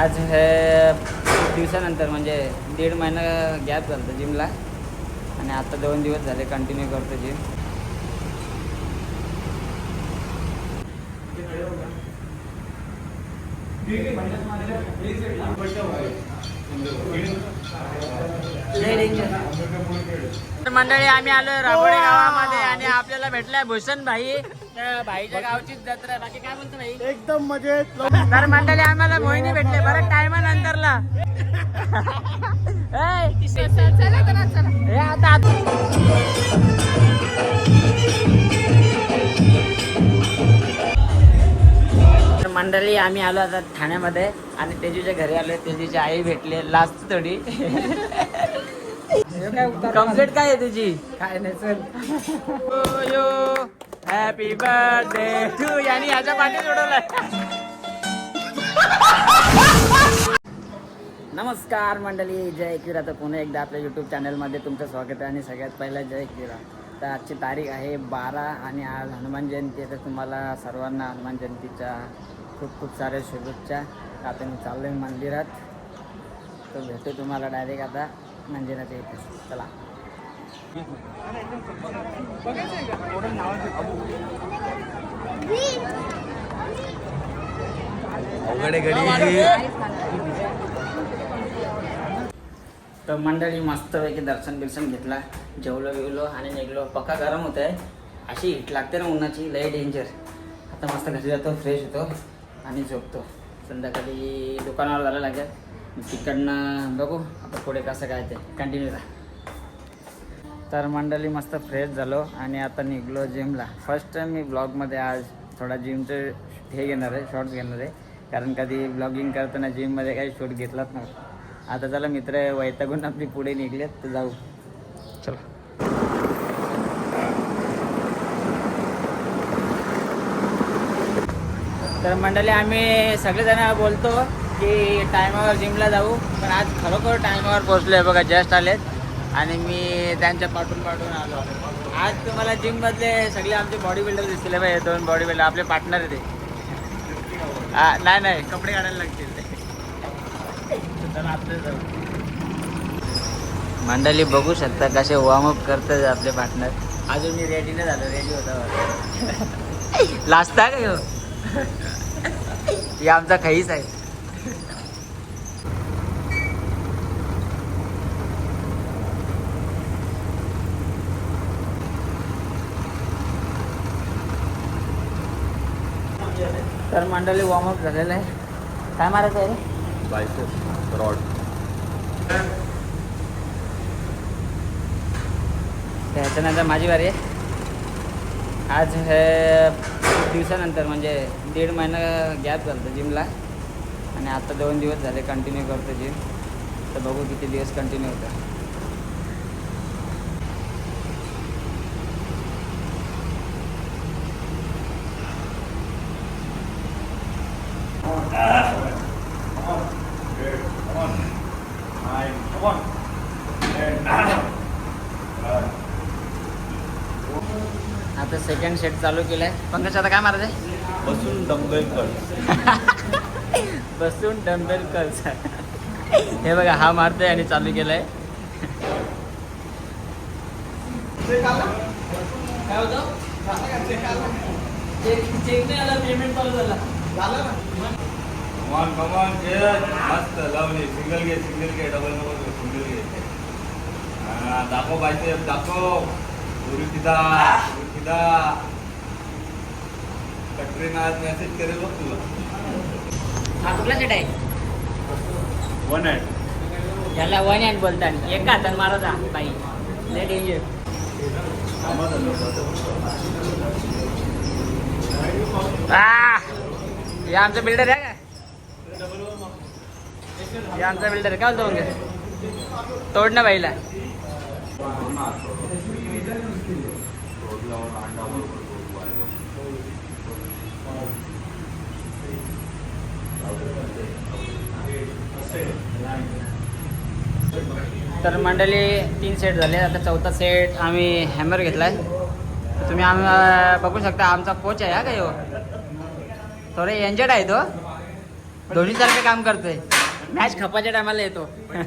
आज हे दिवसानंतर म्हणजे दीड महिना गॅप झालं जिमला. आणि आता दोन दिवस झाले कंटिन्यू करतो जिम मंडळी आम्ही आलो राबोडे गावामध्ये आणि आपल्याला भेटलाय भूषण भाई भाईच्या गावचीच जत्रा बाकी काय म्हणतो भाई? एकदम मजेत. तर मंडळी आम्हाला मोहिनी भेटले. बरं टायमा नंतरला आता मंडळी आम्ही आलो आता ठाण्यामध्ये आणि तेजूच्या घरी आलो तेजूची आई भेटली लास्ट थोडी. कंप्लीट काय आहे तुझी? काय नाही चल. हॅपी बर्थडे टू यांनी याच्या पाठी सोडवलाय नमस्कार मंडळी जय किरा तर पुन्हा एकदा आपल्या यूट्यूब चॅनलमध्ये तुमचं स्वागत आहे आणि सगळ्यात पहिलं जय किरा तर आजची तारीख आहे बारा आणि आज हनुमान जयंती आहे. तर तुम्हाला सर्वांना हनुमान जयंतीच्या खूप खूप साऱ्या शुभेच्छा. आता मी चाललो आहे मंदिरात. तर भेटू तुम्हाला डायरेक्ट आता मंदिरात येते चला. तर मंडळी मस्तपैकी दर्शन बिर्शन घेतला. जेवलो बिवलो आणि निघलो. पक्का गरम होत आहे अशी हिट लागते ना उन्हाची लय डेंजर आता मस्त घरी जातो फ्रेश होतो. आणि झोपतो. संध्याकाळी दुकानावर जायला लागेल. तिकडनं बघू आता पुढे कसं काय ते. कंटिन्यू राहा. तर मंडळी मस्त फ्रेश झालो आणि आता निघलो जिमला फर्स्ट टाईम मी ब्लॉगमध्ये आज थोडा जिमचं हे घेणार आहे शॉर्ट्स घेणार आहे. कारण कधी ब्लॉगिंग करताना जिममध्ये काही शूट घेतलाच नव्हता. आता चला मित्र वैतागून आपली पुढे निघलेत. तर जाऊ. चला. तर मंडळी आम्ही सगळेजण बोलतो की टायमावर जिमला जाऊ. पण आज खरोखर टायमावर पोहोचलो आहे बघा जस्ट आलेत. आणि मी त्यांच्या पाठून पाठून आलो आज तुम्हाला जिममधले सगळे आमचे बॉडी बिल्डर दिसले पाहिजे दोन बॉडी बिल्डर आपले पार्टनर ते. नाही नाही कपडे काढायला लागतील ते. जाऊ. मंडळी बघू शकता कसे वॉर्मअप करतात आपले पार्टनर अजून मी रेडी नाही झालो रेडी होता लास्ट आहे का हे आमचा खईच आहे. तर मंडळी वॉर्मअप झालेलं आहे. काय मारायचं आहे रे? Bicep rod. त्याच्यानंतर माझी वारी आहे. आज हे दिवसानंतर म्हणजे दीड महिना गॅप झालं जिमला आणि आता दोन दिवस झाले कंटिन्यू करतो जिम तर बघू किती दिवस कंटिन्यू होतं आता सेकंड सेट चालू केलं आहे पंकज आता काय मारायचं आहे बसून डंबेल कर बसून डंबेल कर्स हे बघा हा मारतोय आणि चालू केलंय. घे मस्त लावली. सिंगल घे सिंगल घे डबल नको सिंगल घे. दाखव बायसेप दाखव. कटरीना आज मेसेज करेल बघ तुला. हा कुठला सेट आहे? वन हँड याला वन हँड बोलतात. एका हातात मारायचा बाई. लय डेंजर आ हे आमचा बिल्डर आहे का? हे आमचा बिल्डर काय बोलतो मग? तोड ना बाईला. तर मंडळी तीन सेट झाले. आता चौथा सेट आम्ही हॅमर घेतलाय. तुम्ही आम बघू शकता आमचा कोच आहे हा का ह्यो थोडे एंजर्ड आहे तो. दोन्ही सारखं काम करतोय. मॅच खपाच्या टायमाला येतो.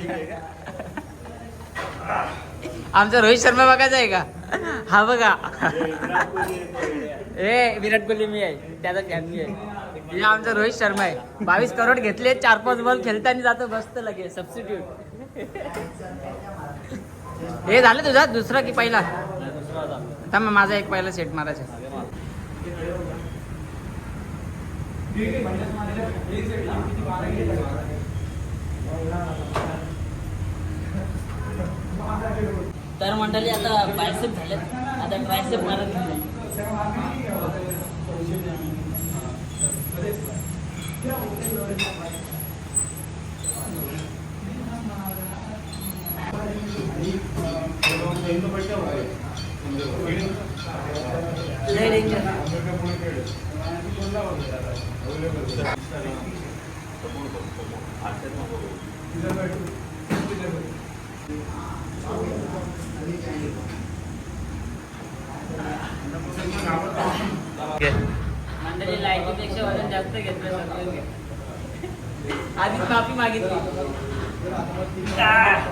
आमचा रोहित शर्मा बघायचा आहे का? हा बघा. ए विराट कोहली मी आहे. त्याचा फॅन मी आहे. हे आमचा रोहित शर्मा आहे. बावीस करोड घेतले चार पाच बॉल खेळताना जातो बसत लगेच. सबस्टिट्यूट हे झालं तुझा दुसरा की पहिला? थांब माझा एक पहिला सेट मारायचा. तर मंडळी आता बायसेप झाले आता ट्रायसेप मारत नाही लय सगळं आधीच माफी मागितली. आह.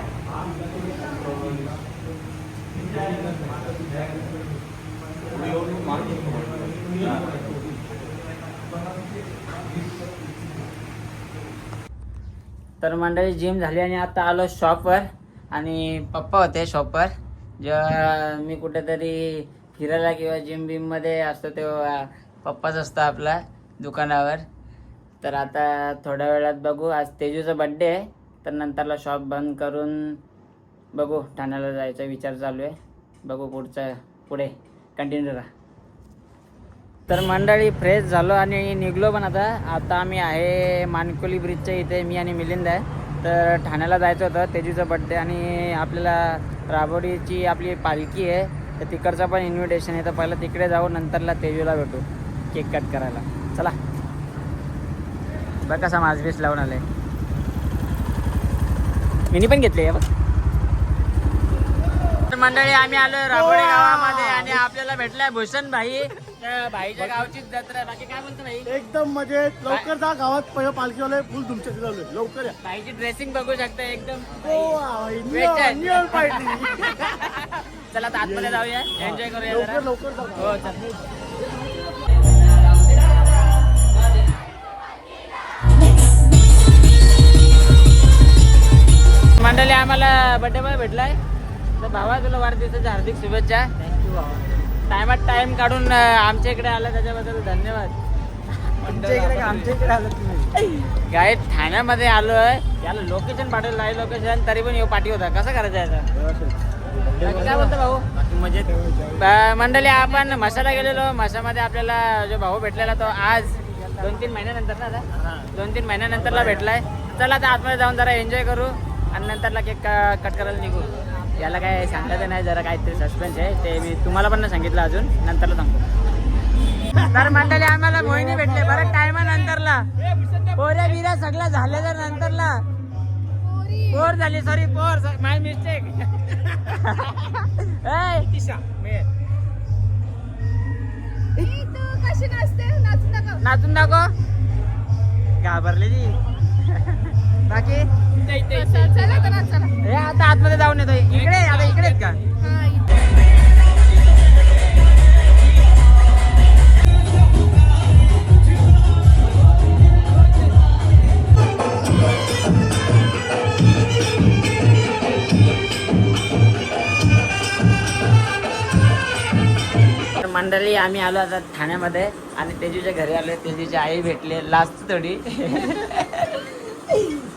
तर मंडळी जिम झाली आणि आता आलो शॉपवर आणि पप्पा होते शॉपवर जेव्हा मी कुठेतरी फिरायला किंवा जिम बिममध्ये असतो तेव्हा पप्पाच असतो आपला दुकानावर. तर आता थोड्या वेळात बघू. आज तेजूचा बड्डे आहे. तर नंतरला शॉप बंद करून बघू. ठाण्याला जायचा विचार चालू आहे. बघू पुढचं पुढे. कंटिन्यू राहा तर मंडळी फ्रेश झालो आणि निघलो पण आता. आता आम्ही आहे मानकोली ब्रिजच्या इथे मी आणि मिलिंद आहे. तर ठाण्याला जायचं होतं. तेजूचा बड्डे आणि आपल्याला राबोडीची आपली पालखी आहे. तर तिकडचं पण इन्व्हिटेशन आहे. तर पहिलं तिकडे जाऊ नंतरला तेजूला भेटू. केक कट करायला. चला. बघ कसा माजबीस लावून आलाय. मिनी पण घेतली आहे बघ. मंडळी आम्ही आलो राबोडी गावामध्ये आणि आपल्याला भेटलाय भूषण भाई भाईच्या गावचीच जत्रा आहे. बाकी काय भाई एकदम मजेत लवकर जा गावात पहिलं पालखीवाले फुल तुमच्या लवकर या. भाईची ड्रेसिंग बघू शकता एकदम. आहे. नियम पार्टी चला आता आतमध्ये जाऊया. एन्जॉय करूया लवकर जरा. लवकर जा. हो चल. मंडळी आम्हाला बड्डे बॉय भेटलाय. तर भावा तुला वाढदिवसाच्या हार्दिक शुभेच्छा. टायमात टाइम काढून आमच्या इकडे आला त्याच्याबद्दल धन्यवाद. आमच्या इकडे? आमच्या इकडे आलं तुम्ही. ठाण्यामध्ये आलोय. याला लोकेशन पाठवलं लाईव्ह लोकेशन तरी पण येऊ पाठी होता. कसं करायचं याचं? बाकी काय बोलतो भाऊ ब- मंडळी आपण मसाला गेलेलो. मसामध्ये आपल्याला जो भाऊ भेटलेला तो आज दोन तीन महिन्यानंतर ना आता? दोन तीन महिन्यानंतरला भेटलाय. चला आता आतमध्ये जाऊन जरा एन्जॉय करू आणि नंतरला केक कट करायला निघू. याला काय सांगायचं नाही जरा काहीतरी सस्पेन्स आहे. ते मी तुम्हाला पण नाही सांगितलं अजून नंतरला सांगतो तर मंडळी आम्हाला मोहिनी भेटले. बरं टायमा नंतरला पोऱ्या बिऱ्या सगळं झालं तर नंतरला. पोर झाली सॉरी पोर माय मिस्टेक नाचून दाखव. घाबरली ती बाकी? चला हे आता आतमध्ये जाऊन येतो इकडे आता इकडे आहेत का? मंडळी आम्ही आलो आता ठाण्यामध्ये आणि तेजूच्या घरी आलो तेजूची आई भेटले लास्ट थोडी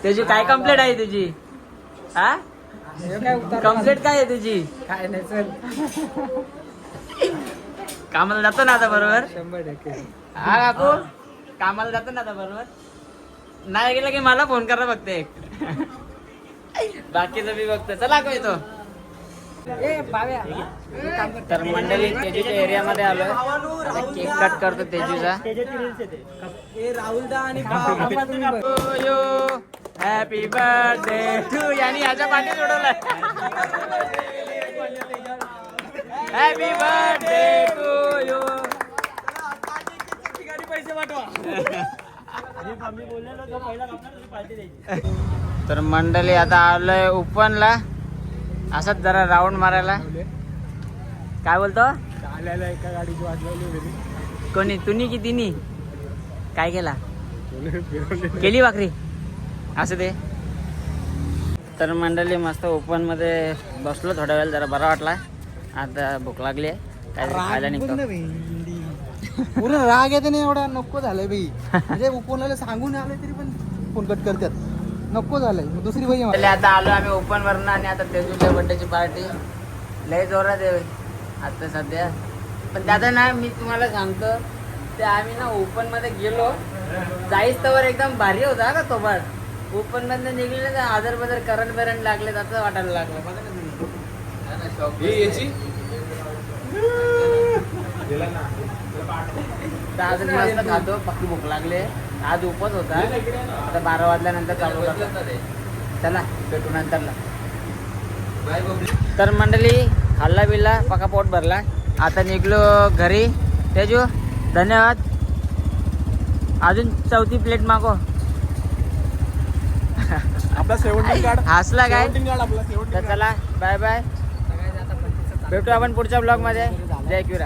तेजू काय कंप्लेंट आहे तुझी? हा? कंप्लेंट काय आहे तुझी? काय नाही चल. कामाला जातो ना आता बरोबर? शंभर टक्के. हा काकू? कामाला जातो ना आता बरोबर? नाही गेलं की मला फोन करा फक्त एक. बाकीचं मी बघतो. चला को येतो तर मंडळी तेजूच्या एरियामध्ये आलोय. आता केक कट करतो तेजूचा. ए राहुलदा आणि हॅपी बर्थडे टू यांनी याच्या पाठी सोडवलाय. हॅपी बर्थडे टू यू पैसे पाठवा तर मंडळी आता आलोय उपनला असंच जरा राऊंड मारायला. काय बोलतो? आल्याला एका गाडीची वाट कोणी? तुम्ही की तिनी काय केला? केली भाकरी? असं ते. तर मंडळी मस्त ओपनमध्ये बसलो थोड्या वेळ जरा बरा वाटला आता भूक लागली आहे. काहीतरी खायला निघतो. पूर्ण राग येते नाही एवढा नको झालंय बाई म्हणजे कोणाला सांगून आले तरी पण फोन कट करतात. नको झालंय. दुसरी बाई आता आलो आम्ही ओपन वरनं आणि आता तेजूच्या बर्थडेची पार्टी लय जोरात आहे आता सध्या. पण दादा ना मी तुम्हाला सांगतो ते आम्ही ना ओपनमध्ये गेलो. जाईस तर एकदम भारी होता का तो पण? ओपन मधनं निघले तर आदर बदर करंट बिरंट लागले असं वाटायला लागलं. अजून मस्त खातो पक्की भूक लागले. आज उपवास होता. आता बारा वाजल्यानंतर चालू चला भेटू नंतरला. तर मंडळी खाल्ला बिल्ला पका पोट भरला. आता निघलो घरी. तेजू धन्यवाद. अजून चौथी प्लेट मागो आपला सेव्हन्टीन कार्ड हसला काय? कार्ड आपला तर चला बाय बाय भेटू आपण पुढच्या ब्लॉगमध्ये. जय किरा